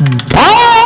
ಭಾರಮತಿ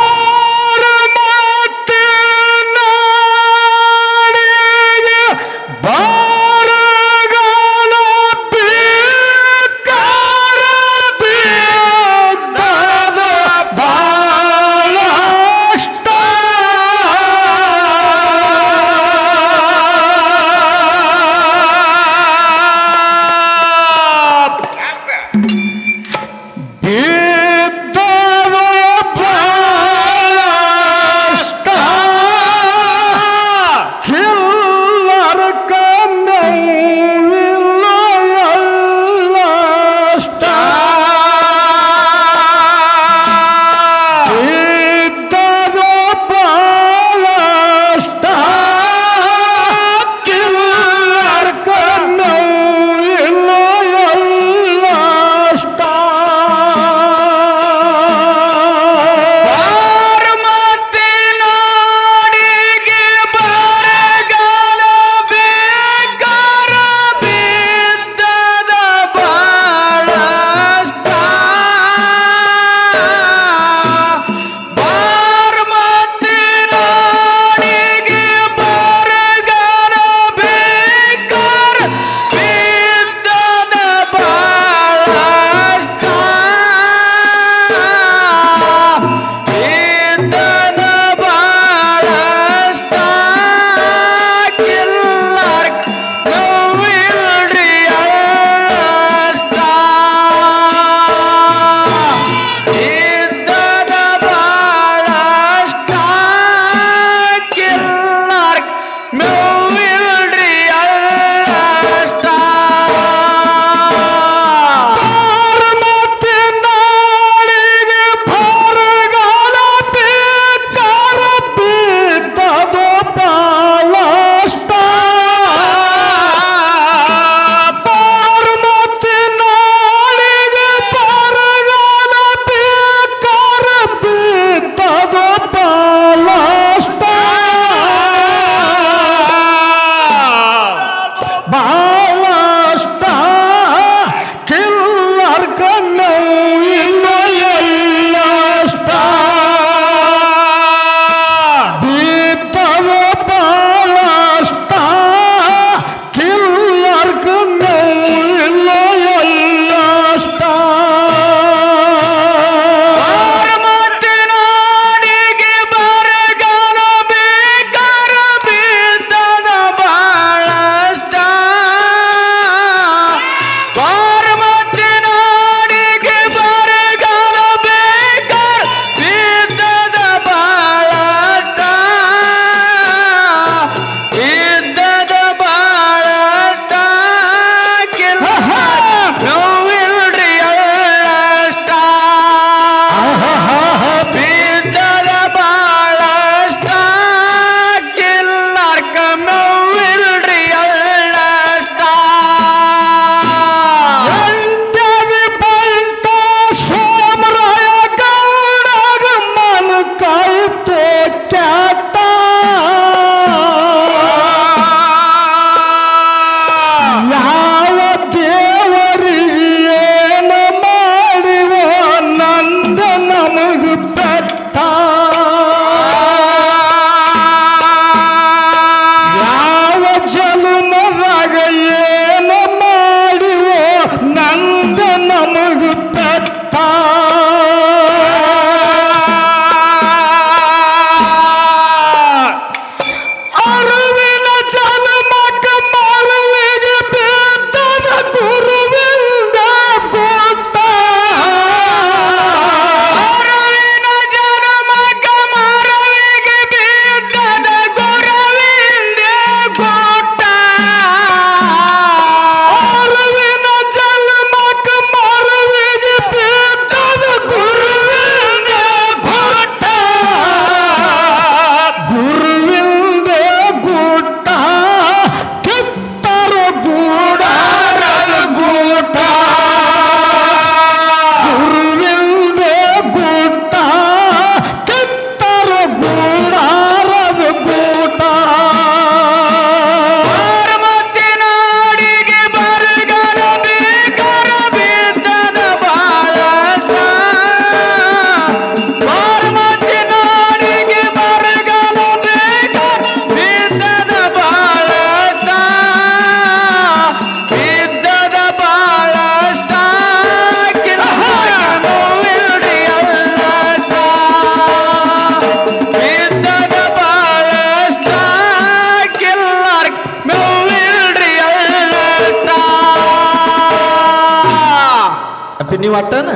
ನೀವು ಅಟ್ಟನ?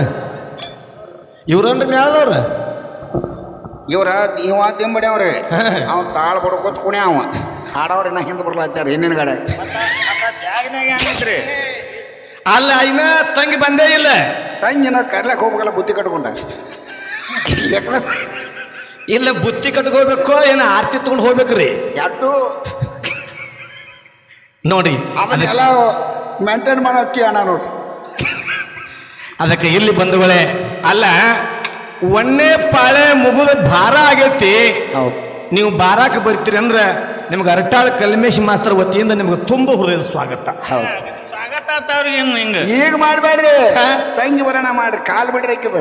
ಇವ್ರನ್ರಿ ಮ್ಯಾಳದವ್ರ? ಇವ್ರ ಇವ ಅವ್ರಿ. ಅವ್ ತಾಳ ಬಡ್ಕೋತ ಕುಣಿ ಅವ. ಹಾಡವ್ರಿ ನಾ ಹಿಂದೆ ಬರ್ಲಾತ್ತಾರ ಹಿಂದಿನ ಗಾಡ ಅಲ್ಲ ಇನ್ನ ತಂಗಿ ಬಂದೇ ಇಲ್ಲ. ತಂಗಿನ ಕರ್ಲಕ್ಕೆ ಹೋಗ್ಬೇಕಲ್ಲ ಬುತ್ತಿ ಕಟ್ಕೊಂಡ. ಇಲ್ಲ ಬುತ್ತಿ ಕಟ್ಕೋಬೇಕು ಏನ ಆರ್ತಿ ತಗೊಂಡು ಹೋಗ್ಬೇಕ್ರಿ? ಎಟ್ಟು ನೋಡಿ ಅದನ್ನೆಲ್ಲ ಮೇಂಟೈನ್ ಮಾಡೋ ಅಕ್ಕಿ ಅಣ್ಣ ನೋಡಿ. ಅದಕ್ಕೆ ಇಲ್ಲಿ ಬಂಧುಗಳೇ ಅಲ್ಲ ಒನ್ನೇ ಪಾಳೆ ಮುಗಿದ ಭಾರ ಆಗೈತಿ. ಹೌದು. ನೀವು ಬಾರಾಕ ಬರ್ತೀರಿ ಅಂದ್ರೆ ನಿಮ್ಗೆ ಅರಟಾಳ ಕಲ್ಮೇಶ್ ಮಾಸ್ತರ್ ವತಿಯಿಂದ ನಿಮ್ಗೆ ತುಂಬ ಹೃದಯದ ಸ್ವಾಗತ. ಹೌದು. ಸ್ವಾಗತ ಹಿಂಗ. ಈಗ ಮಾಡಬೇಡ್ರಿ. ತಂಗಿ ಬರೋಣ ಮಾಡ್ರಿ ಕಾಲ್ ಬಿಡ್ರಿ ಹಾಕಿದ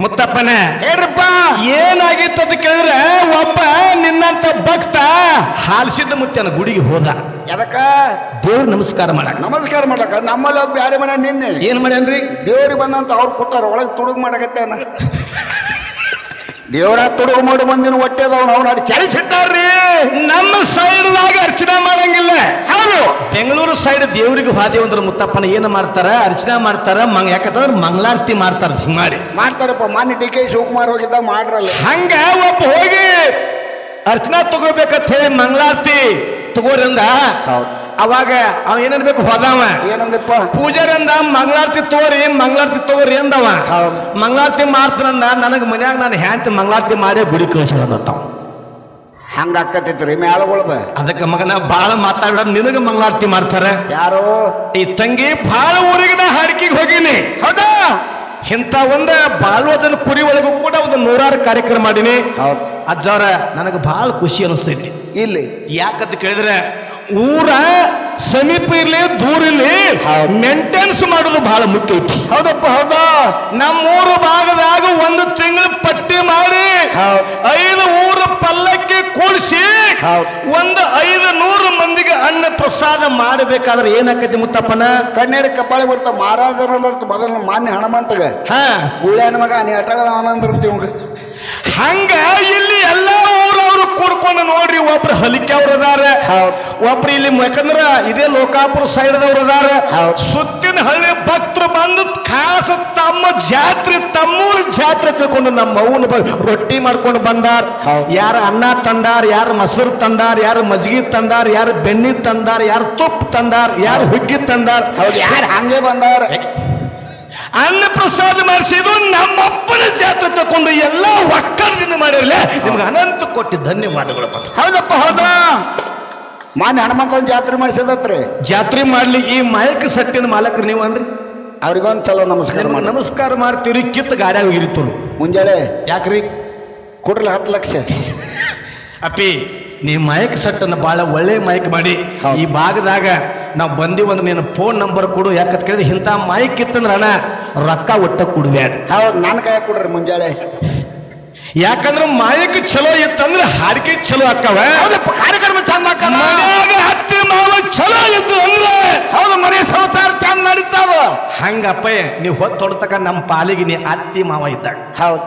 ಮುತ್ತಪ್ಪನ ಹೇಳ್ರಪ್ಪ. ಏನಾಗಿತ್ತು ಅಂತ ಕೇಳಿದ್ರೆ ಒಬ್ಬ ನಿನ್ನಂತ ಭಕ್ತ ಹಾಲ್ಸಿದ್ದ ಮುತ್ತನ ಗುಡಿಗೆ ಹೋದ. ಎದಕ್ಕ? ದೇವ್ರ ನಮಸ್ಕಾರ ಮಾಡಕ್ ನಮಸ್ಕಾರ ಮಾಡಕ ನಮ್ಮಲ್ಲಿ ಒಬ್ಬ ಬ್ಯಾರೆ ಮನೆ ನಿನ್ನೆ. ಏನ್ ಮಾಡ್ಯಾನ್ರಿ? ದೇವ್ರಿಗೆ ಬಂದಂತ ಅವ್ರು ಕೊಟ್ಟಾರ ಒಳಗೆ ತುಡುಗು ಮಾಡಕತ್ತೇನ? ದೇವ್ರ ತೊಡಗು ಮಾಡಿ ಬಂದಿನ ಹೊಟ್ಟೆದವ್ನು ಅವ್ನು ಅಡಿ ಚಳಿಸಿಟ್ಟಾರ್ರಿ ನಮ್ಮ ಸೈಡ್ದಾಗ ಅರ್ಚನೆ ಮಾಡಂಗಿಲ್ಲ. ಹೌದು. ಬೆಂಗಳೂರು ಸೈಡ್ ದೇವರಿಗೆ ಹಾದಿ ಅಂದ್ರೆ ಮುತ್ತಪ್ಪನ ಏನು ಮಾಡ್ತಾರ? ಅರ್ಚನೆ ಮಾಡ್ತಾರ ಮಂಗ್ ಯಾಕಂದ್ರೆ ಮಂಗಳಾರತಿ ಮಾಡ್ತಾರ. ಹಿಂಗ್ ಮಾಡಿ. ಮಾಡ್ತಾರಪ್ಪ ಮಾನ್ಯ ಡಿ ಕೆ ಶಿವಕುಮಾರ್ ಹೋಗಿದ್ದ ಮಾಡ್ರಲ್ಲ. ಹಂಗ ಒಬ್ಬ ಹೋಗಿ ಅರ್ಚನಾ ತಗೋಬೇಕಂತ ಹೇಳಿ ಮಂಗಳಾರತಿ ತಗೋರಿಂದ ಹೌದು. ಅವಾಗ ಅವ ಏನನ್ಬೇಕು ಹೋದವ ಏನಂದಪ್ಪ ಪೂಜಾರಿ ಅಂದ ಮಂಗಳಾರತಿ ತೋರಿ ಮಂಗಳಾರತಿ ತೋರಿ ಅಂದವ. ಮಂಗಳಾರತಿ ಮಾಡ್ತಾನಂದ ನನಗೆ ಮನ್ಯಾಗ ನಾನು ಹ್ಯಾಂತಿ ಮಂಗಳಾರತಿ ಮಾಡಿ ಗುಡಿ ಕಳಿಸ್ಕೊಂಡಂತಾವ ಹಂಗ ಅಕ್ಕತ್ತೈತ್ರಿ ಮ್ಯಾಳಗೊಳ ಅದಕ್ಕೆ ಮಗನ ಬಾಳ ಮಾತಾಡ ನಿನಗೆ ಮಂಗಳಾರತಿ ಮಾಡ್ತಾರೆ? ಯಾರು? ಈ ತಂಗಿ ಬಾಳ ಊರಿಗೆ ನಾ ಹಾಡಿಕೆಗೆ ಹೋಗಿನಿ. ಹೌದಾ? ಇಂಥ ಒಂದ ಬಾಲ್ವದನ್ ಕುರಿ ಒಳಗೂ ಕೂಡ ಒಂದು ನೂರಾರು ಕಾರ್ಯಕ್ರಮ ಮಾಡೀನಿ. ಹೌದು. ಅಜ್ಜವ್ರ ನನಗೆ ಬಹಳ ಖುಷಿ ಅನಿಸ್ತೈತಿ ಇಲ್ಲಿ ಯಾಕಂತ ಕೇಳಿದ್ರೆ ಊರ ಸಮೀಪ ಇರ್ಲಿ ದೂರ ಇರ್ಲಿ ಹೌದು. ಮೇಂಟೆನ್ಸ್ ಮಾಡೋದು ಬಹಳ ಮುಖ್ಯ ಐತಿ. ಹೌದಪ್ಪ ಹೌದಾ? ನಮ್ಮೂರು ಭಾಗದಾಗ ಒಂದು ತಿಂಗಳು ಪಟ್ಟಿ ಮಾಡಿ. ಐದು ಊರು ಪಲ್ಲಕ್ಕಿ ಕೂಡಿಸಿ. ಒಂದು ಐದು ನೂರು ಮಂದಿಗೆ ಅನ್ನ ಪ್ರಸಾದ ಮಾಡಬೇಕಾದ್ರೆ ಏನಾಕೈತಿ ಮುತ್ತಪ್ಪನ? ಕಣ್ಣೇರಿ ಕಪ್ಪಾಳಿ ಬರ್ತಾವ. ಮಹಾರಾಜರ ಮೊದಲು ಮಾನ್ಯ ಹಣಮಂತಗ ಹಾ. ಗುಳ್ಯಾನ ಮಗ ನೀ ಅಟಗ ಆನಂದ ಇರ್ತೀವ ಹಂಗ ಇಲ್ಲಿ ಎಲ್ಲಾ ಊರವರು ಕೂಡ್ಕೊಂಡು ನೋಡ್ರಿ ಒಬ್ರು ಹಲಿಕೆ ಅವ್ರ ಅದಾರ. ಒಬ್ರು ಇಲ್ಲಿ ಯಾಕಂದ್ರ ಇದೇ ಲೋಕಾಪುರ ಸೈಡ್ ಅವ್ರ ಅದಾರ ಸುತ್ತಿನ ಹಳ್ಳಿ ಭಕ್ತರು ಬಂದು ಖಾಸ ತಮ್ಮ ಜಾತ್ರೆ ತಮ್ಮೂರ ಜಾತ್ರೆ ತಿಳ್ಕೊಂಡು ನಮ್ಮ ಅವನ ರೊಟ್ಟಿ ಮಾಡ್ಕೊಂಡು ಬಂದಾರ. ಯಾರ ಅನ್ನ ತಂದಾರ ಯಾರು ಮೊಸರು ತಂದಾರ ಯಾರು ಮಜ್ಗಿ ತಂದಾರ ಯಾರು ಬೆನ್ನಿ ತಂದಾರ ಯಾರು ತುಪ್ಪ ತಂದಾರ ಯಾರು ಹುಗ್ಗಿ ತಂದಾರ. ಯಾರು ಹಂಗೆ ಬಂದಾರ? ಅನ್ನ ಪ್ರಸಾದ ಮಾಡಿಸಿದ್ದು ನಮ್ಮಪ್ಪನ ಜಾತ್ರೆ ತಕೊಂಡು ಎಲ್ಲ ಒಕ್ಕಲದಿಂದ ಮಾಡಿರಲೇ? ನಿಮ್ಗೆ ಅನಂತ ಕೊಟ್ಟಿ ಧನ್ಯವಾದಗಳು ಹೌದಪ್ಪ ಹೌದಾ? ಮಾನ್ಯ ಹನುಮಂತನ ಜಾತ್ರೆ ಮಾಡಿಸಿದತ್ರಿ. ಜಾತ್ರೆ ಮಾಡ್ಲಿ ಈ ಮಯಕ ಸಟ್ಟಿನ ಮಾಲಕರು ನೀವು ಅನ್ರಿ? ಅವ್ರಿಗೊಂದು ಸಲ ನಮಸ್ಕಾರ ಮಾಡಿ ನಮಸ್ಕಾರ ಮಾಡ್ತೀರಿ ಕಿತ್ತು ಗಾಡ್ಯಾಗ ಇರಿತು ಮುಂಜಾನೆ ಯಾಕ್ರಿ? ಕೊಡ್ರಲ್ಲ ಹತ್ತು ಲಕ್ಷ. ಅಪ್ಪಿ ನೀ ಮಯಕ್ ಸಟ್ಟನ್ನು ಭಾಳ ಒಳ್ಳೆ ಮಯಕ್ ಮಾಡಿ ಈ ಭಾಗದಾಗ ನಾವು ಬಂದೀವಂದ್ರೆ ನೀನು ಫೋನ್ ನಂಬರ್ ಕೊಡು ಯಾಕಂತ ಕೇಳಿದ್ರೆ ಇಂಥ ಮೈಕ್ ಇತ್ತಂದ್ರೆ ಅಣ್ಣ ರೊಕ್ಕ ಒಟ್ಟ ಕೊಡ್ಬೇಡ ಹೌದು ನನ್ನ ಕೈ ಕೊಡ್ರಿ ಮುಂಜಾಳೆ. ಯಾಕಂದ್ರೆ ಮಾಯಕ್ ಚಲೋ ಇತ್ತಂದ್ರೆ ಹಾಡಿಕೆ ಚಲೋ ಅಕ್ಕವ ಕಾರ್ಯಕ್ರಮ ಚಂದ ಹತ್ತಿ ಮಾವ ಚಲೋ ಇತ್ತು ಅಂದ್ರೆ. ಹೌದು ಮನೆ ಸಂಸಾರ ಚಂದ ನಡೀತಾವ. ಹಂಗಪ್ಪ ನೀವು ಹೊತ್ತೊಡ್ತಕ ನಮ್ಮ ಪಾಲಿಗೆ ನೀ ಅತ್ತಿ ಮಾವ ಇದ್ದಾಗ ಹೌದು.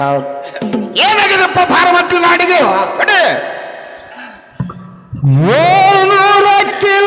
ಹೌದು. ಏನಾಗಿದೆಪ್ಪ ಭಾರಮತಿ ನಾಡಿಗೆ? ಕಡೆ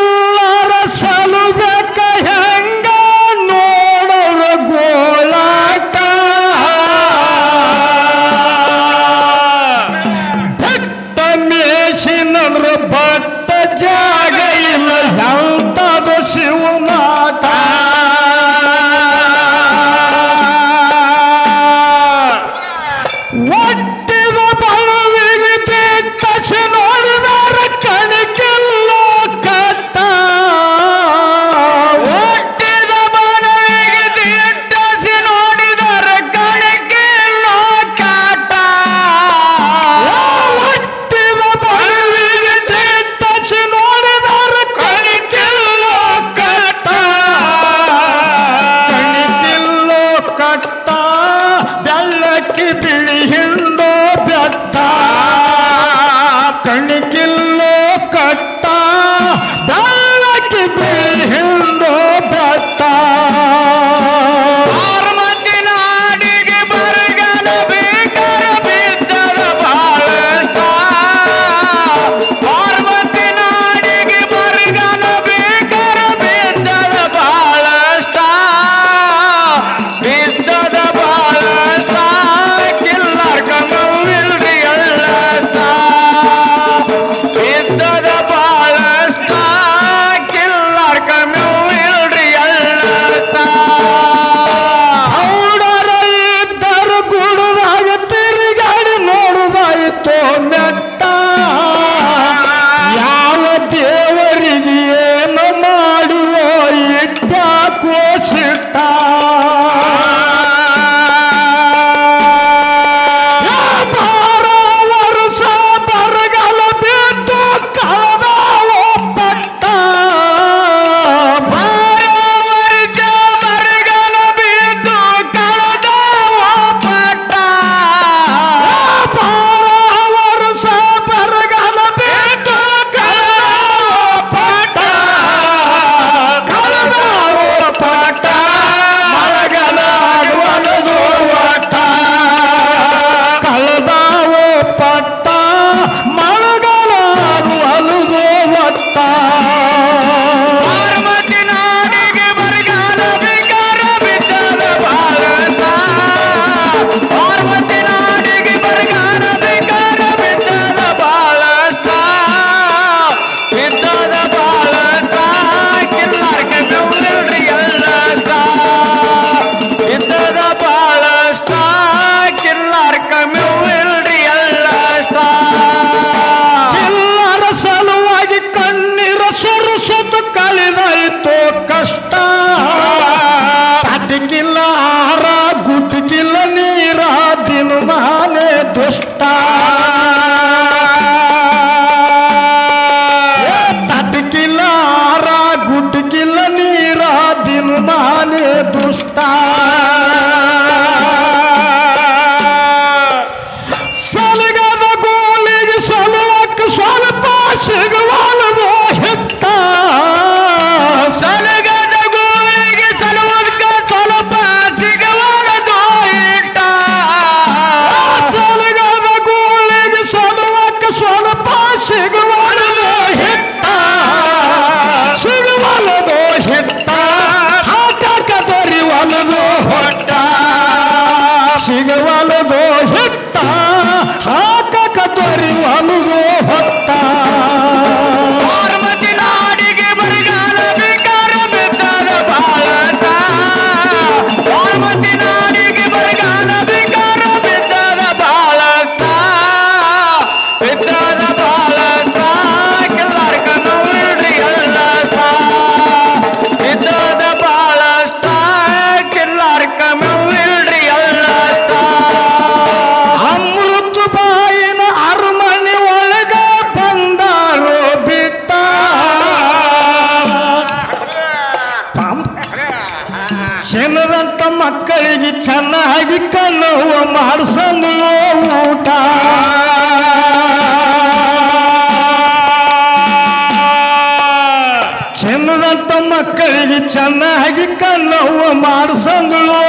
ಕಣ್ಣುವ ಮಾಡಿಸಂದ್ಲೋ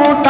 ಊಟ.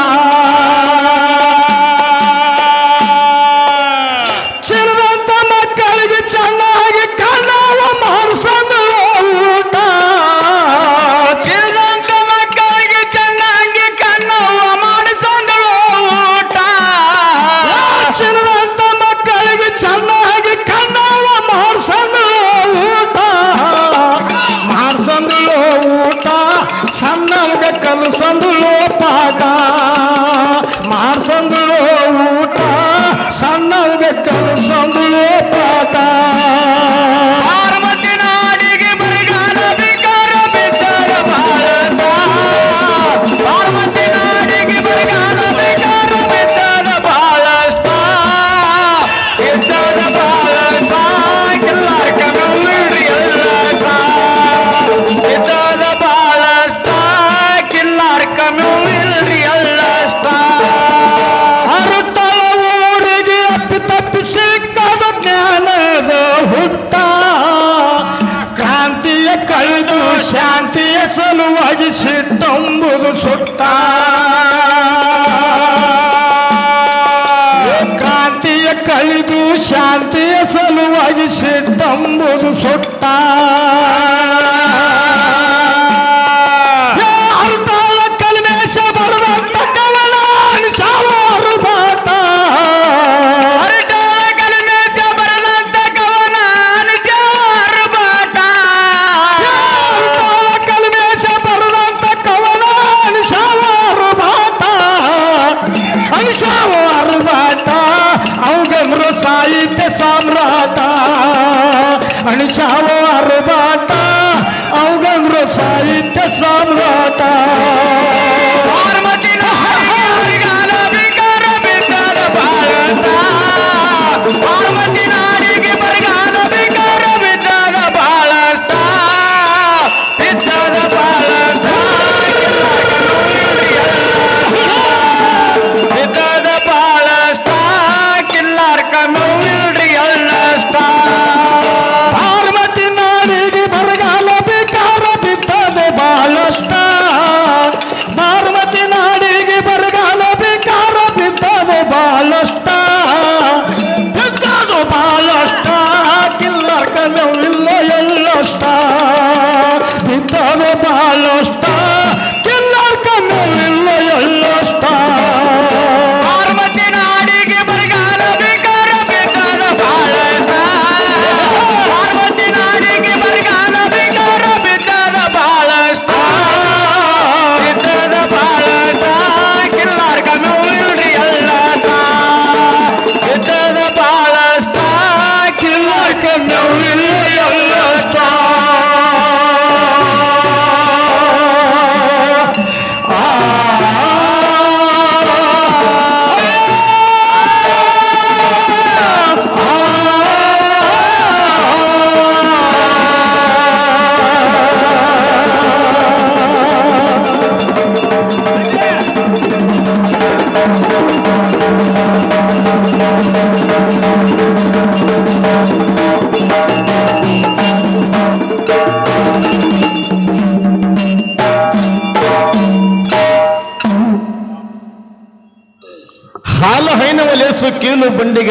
ಸಿಟ್ಟಂಬುದು ಸುಟ್ಟ.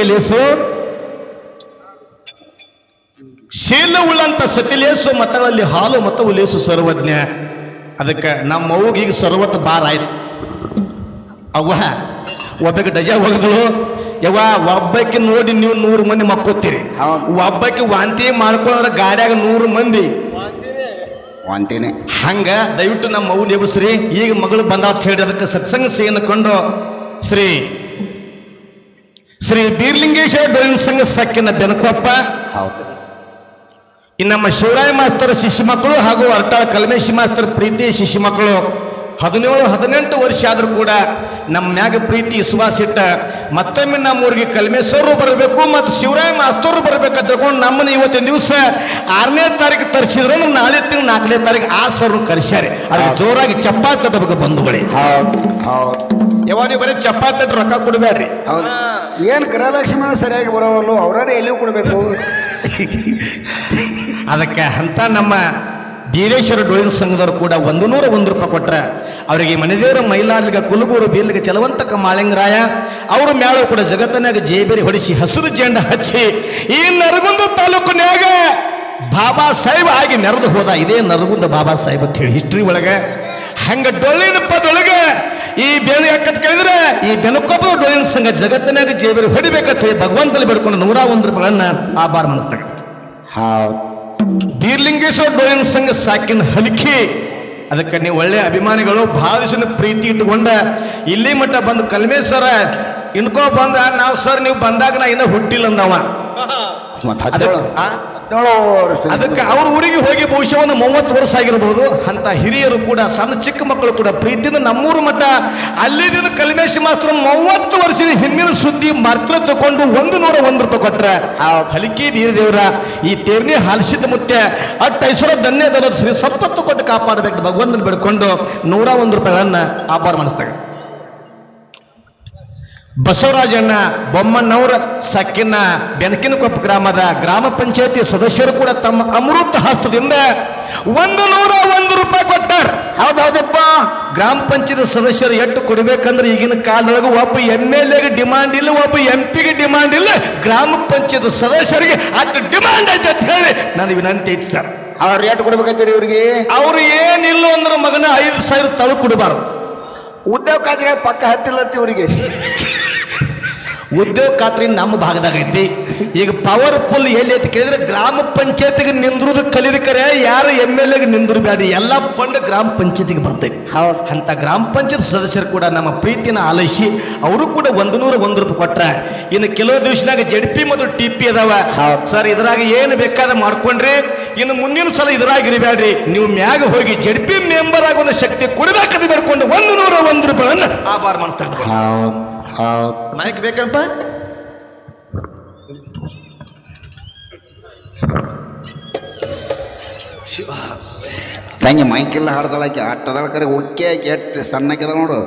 ಕೀಲು ಬಂಡಿಗೆ ಲೇಸು ಶೀಲ ಉಳ್ಳಂತ ಸತಿಲೇಸು ಮತಗಳಲ್ಲಿ ಹಾಲು ಮತವು ಲೇಸು ಸರ್ವಜ್ಞ. ಅದಕ್ಕೆ ನಮ್ಮ ಅವ್ಗೆ ಈಗ ಸರ್ವತ್ ಬಾರ ಆಯ್ತು. ಅವ್ವ ಒಬ್ಬಕ್ಕೆ ಡಜ ಹೋಗದಳು. ಯವ್ವ ಒಬ್ಬಕ್ಕೆ ನೋಡಿ ನೀವು ನೂರು ಮಂದಿ ಮಕ್ಕೋತೀರಿ. ಒಬ್ಬಕ್ಕೆ ವಾಂತಿ ಮಾಡ್ಕೊಳ್ಳೋದ್ರ ಗಾಡಿಯಾಗ ನೂರು ಮಂದಿ. ವಾಂತಿನೇ. ಹಂಗ ದಯವಿಟ್ಟು ನಮ್ಮ ಮಗು ನೆಬಸ್ರಿ. ಈಗ ಮಗಳು ಬಂದ ಅಂತ ಹೇಳಿ ಅದಕ್ಕೆ ಸತ್ಸಂಗ ಸೇಯನ್ನು ಕಂಡು ಶ್ರೀ ಶ್ರೀ ಬೀರ್ಲಿಂಗೇಶ್ವರ ಡೊಯಿನ್ ಸಂಘ ಸಕ್ಕಿನ ಬೆನಕೊಪ್ಪ ಹೌದು ಈ ನಮ್ಮ ಶಿವರಾಯ ಮಾಸ್ತರ ಶಿಶು ಮಕ್ಕಳು ಹಾಗೂ ಅರ್ಟಾಳ ಕಲ್ಮೇಶಿ ಮಾಸ್ತರ್ ಪ್ರೀತಿ ಶಿಶು ಮಕ್ಕಳು ಹದಿನೇಳು ಹದಿನೆಂಟು ವರ್ಷ ಆದರೂ ಕೂಡ ನಮ್ಮ ಮ್ಯಾಗ ಪ್ರೀತಿ ವಿಶ್ವಾಸ ಇಟ್ಟ ಮತ್ತೊಮ್ಮೆ ನಮ್ಮ ಊರಿಗೆ ಕಲ್ಮೇಶ್ವರರು ಬರಬೇಕು ಮತ್ತು ಶಿವರಾಯ ಮಾಸ್ತರು ಬರಬೇಕಂತ ತಿಳ್ಕೊಂಡು ನಮ್ಮನ್ನು ಇವತ್ತಿನ ದಿವಸ ಆರನೇ ತಾರೀಕು ತರಿಸಿದ್ರೆ ನಾಳೆ ತಿಂಗಳು ನಾಲ್ಕನೇ ತಾರೀಕು ಆ ಸರ್ನು ಕರೆಸ್ಯಾರೆ. ಅದಕ್ಕೆ ಜೋರಾಗಿ ಚಪ್ಪಾತಿ ತಟ್ಟಬೇಕು ಬಂಧುಗಳೇ. ಹೌದು ಹೌದು. ಯಾವಾಗ ನೀವು ಬರೀ ಚಪ್ಪಾತಿ ತಟ್ಟು ರೊಕ್ಕ ಕೊಡಬೇಡ್ರಿ. ಹೌದು. ಏನು ಗೃಹಲಕ್ಷ್ಮಿ ಸರಿಯಾಗಿ ಬರೋವಲ್ಲೋ ಅವರೇ ಎಲ್ಲಿಯೂ ಕೊಡಬೇಕು? ಅದಕ್ಕೆ ಅಂತ ನಮ್ಮ ಬೀರೇಶ್ವರ ಡೋಯಿನ್ ಸಂಘದವರು ಕೂಡ ಒಂದು ನೂರ ಒಂದು ರೂಪಾಯಿ ಕೊಟ್ಟರೆ ಅವರಿಗೆ ಮನೆದೇವರ ಮೈಲಾರ್ಲಿಗ ಕುಲಗೂರು ಬೀರ್ಲಿಗ ಚಲವಂತಕ ಮಾಳಿಂಗರಾಯ, ಅವ್ರ ಮ್ಯಾಲ ಕೂಡ ಜಗತ್ತನಾಗ ಜೇಬೇರಿ ಹೊಡಿಸಿ ಹಸಿರು ಜೆಂಡ ಹಚ್ಚಿ ಈ ನರಗುಂದ ತಾಲೂಕಿನಾಗ ಬಾಬಾ ಸಾಹೇಬ್ ಆಗಿ ನೆರೆದು ಹೋದ. ಇದೇ ನರಗುಂದ ಬಾಬಾ ಸಾಹೇಬ್ ಅಂತ ಹೇಳಿ ಹಿಸ್ಟ್ರಿ ಒಳಗೆ. ಹಂಗ ಡೊಳ್ಳಿನ ಪದೊಳಗೆ ಈ ಬೆಳೆ ಯಾಕಂತ ಕೇಳಿದ್ರೆ ಈ ಬೆನಕೊಬ್ಬ ಡೊಳ್ಳಿನ ಸಂಘ ಜಗತ್ತಿನಾಗ ಜೇಬರು ಹೊಡಿಬೇಕಂತ ಹೇಳಿ ಭಗವಂತಲ್ಲಿ ಬೇಡ್ಕೊಂಡು ನೂರ ಒಂದು ರೂಪಾಯಿಗಳನ್ನ ಆಭಾರ ಮನಸ್ತಾಗ ಹೌದು ಬೀರ್ಲಿಂಗೇಶ್ವರ ಡೊಳ್ಳಿನ ಸಂಘ ಸಾಕಿನ ಹಲಿಕೆ. ಅದಕ್ಕೆ ನೀವು ಒಳ್ಳೆ ಅಭಿಮಾನಿಗಳು, ಭಾವಿಸಿನ ಪ್ರೀತಿ ಇಟ್ಟುಕೊಂಡ ಇಲ್ಲಿ ಮಟ್ಟ ಬಂದು ಕಲ್ಮೇಶ್ವರ ಇನ್ಕೋ ಬಂದ, ನಾವು ಸರ್, ನೀವು ಬಂದಾಗ ನಾ ಇನ್ನೂ ಹುಟ್ಟಿಲ್ಲ ಅಂದವ. ಅದಕ್ಕೆ ಆ? ಅವ್ರ ಊರಿಗೆ ಹೋಗಿ ಬಹುಶಃ ಒಂದು ಮೂವತ್ತು ವರ್ಷ ಆಗಿರ್ಬೋದು. ಅಂತ ಹಿರಿಯರು ಕೂಡ ಸಣ್ಣ ಚಿಕ್ಕ ಮಕ್ಕಳು ಕೂಡ ಪ್ರೀತಿಯಿಂದ ನಮ್ಮೂರು ಮಟ್ಟ ಅಲ್ಲಿದ್ದ ಕಲ್ಮೇಶ್ ಮಾಸ್ತರು ಮೂವತ್ತು ವರ್ಷದ ಹಿಂದಿನ ಸುದ್ದಿ ಮರ್ತ್ರ ತಗೊಂಡು ಒಂದು ನೂರ ಒಂದು ರೂಪಾಯಿ ಕೊಟ್ರೆ. ಫಲಿಕೆ ಹಲಿಕೆ ದೇವರ ಈ ತೇರ್ನಿ ಹಾಲಿಸಿದ ಮುತ್ತೆ ಅಟ್ಟ ಐಶ್ವರ ಧನ್ಯದ ಶ್ರೀ ಸಂಪತ್ತು ಕೊಟ್ಟು ಕಾಪಾಡಬೇಕು ಭಗವಂತನ ಬಿಡ್ಕೊಂಡು ನೂರ ಒಂದು ರೂಪಾಯಿಗಳನ್ನ ಆಪಾರ ಮಾಡಿಸ್ತಾರೆ ಬಸವರಾಜಣ್ಣ ಬೊಮ್ಮನವರ ಸಕ್ಕಿನ ಬೆನಕಿನಕೊಪ್ಪ ಗ್ರಾಮದ ಗ್ರಾಮ ಪಂಚಾಯತಿ ಸದಸ್ಯರು ಕೂಡ ತಮ್ಮ ಅಮೃತ ಹಸ್ತದಿಂದ ಒಂದು ನೂರ ಒಂದು ರೂಪಾಯಿ ಕೊಟ್ಟಾರ. ಹೌದೌದಪ್ಪ. ಗ್ರಾಮ ಪಂಚಾಯತ್ ಸದಸ್ಯರು ಎಷ್ಟು ಕೊಡ್ಬೇಕಂದ್ರೆ ಈಗಿನ ಕಾಲದೊಳಗೆ ಒಬ್ಬ ಎಂ ಎಲ್ ಎಗೆ ಡಿಮಾಂಡ್ ಇಲ್ಲ ಒಬ್ಬ ಎಂ ಪಿಗೆ ಡಿಮಾಂಡ್ ಇಲ್ಲ. ಗ್ರಾಮ ಪಂಚಾಯತ್ ಸದಸ್ಯರಿಗೆ ಅಷ್ಟು ಡಿಮಾಂಡ್ ಐತೆ ಅಂತ ಹೇಳಿ ನನ್ನ ವಿನಂತಿ ಐತಿ ಸರ್. ಅವ್ರು ರೇಟ್ ಕೊಡ್ಬೇಕಂತೀರಿ ಇವ್ರಿಗೆ? ಅವ್ರು ಏನಿಲ್ಲ ಅಂದ್ರೆ ಮಗನ ಐದು ಸಾವಿರ ತಳು ಕೊಡಬಾರ್ದು. ಉದ್ಯೋಗ ಪಕ್ಕ ಹತ್ತಿಲ್ಲಂತ ಇವರಿಗೆ. ಉದ್ಯೋಗ ಖಾತ್ರಿ ನಮ್ಮ ಭಾಗದಾಗ ಐತಿ. ಈಗ ಪವರ್ಫುಲ್ ಎಲ್ಲಿ ಐತಿ ಕೇಳಿದ್ರೆ ಗ್ರಾಮ ಪಂಚಾಯತಿಗೆ ನಿಂದ್ರುದು ಕಲಿದ ಕರೆ ಯಾರು ಎಂ ಎಲ್ ಎಗೆ ನಿಂದ್ರು ಬೇಡಿ ಎಲ್ಲ ಫಂಡ್ ಗ್ರಾಮ ಪಂಚಾಯತಿಗೆ ಬರ್ತೈತಿ. ಹೌದು. ಅಂತ ಗ್ರಾಮ ಪಂಚಾಯತ್ ಸದಸ್ಯರು ಕೂಡ ನಮ್ಮ ಪ್ರೀತಿನ ಆಲೈಸಿ ಅವರು ಕೂಡ ಒಂದು ನೂರ ಒಂದು ರೂಪಾಯಿ ಕೊಟ್ರೆ. ಇನ್ನು ಕೆಲವು ದಿವಸನಾಗ ಜಡ್ ಪಿ ಮತ್ತು ಟಿ ಪಿ ಅದಾವ. ಸರ್ ಇದ್ರಾಗ ಏನು ಬೇಕಾದ ಮಾಡ್ಕೊಂಡ್ರಿ. ಇನ್ನು ಮುಂದಿನ ಸಲ ಇದ್ರಾಗ ಇರಬೇಡ್ರಿ ನೀವು ಮ್ಯಾಗ ಹೋಗಿ ಜಡ್ ಪಿ ಮೆಂಬರ್ ಆಗ ಒಂದು ಶಕ್ತಿ ಕೊಡಬೇಕಂತ ಬೇಡ್ಕೊಂಡು ಒಂದು ನೂರ ಒಂದು ರೂಪಾಯಿ ಆಭಾರ ಮಾಡ್ತಾರೆ ಮೈಕ್ ಬೇಕಪ್ಪ ಶಿವ ತಂಗಿ ಮೈಕೆಲ್ಲ ಹಾಡ್ದಳಾಕಿ ಆಟದಾಳ ಕರೆ ಉಕ್ಕಿ ಹಾಕಿ ಎಷ್ಟು ಸಣ್ಣಕ್ಕಿದ ನೋಡು.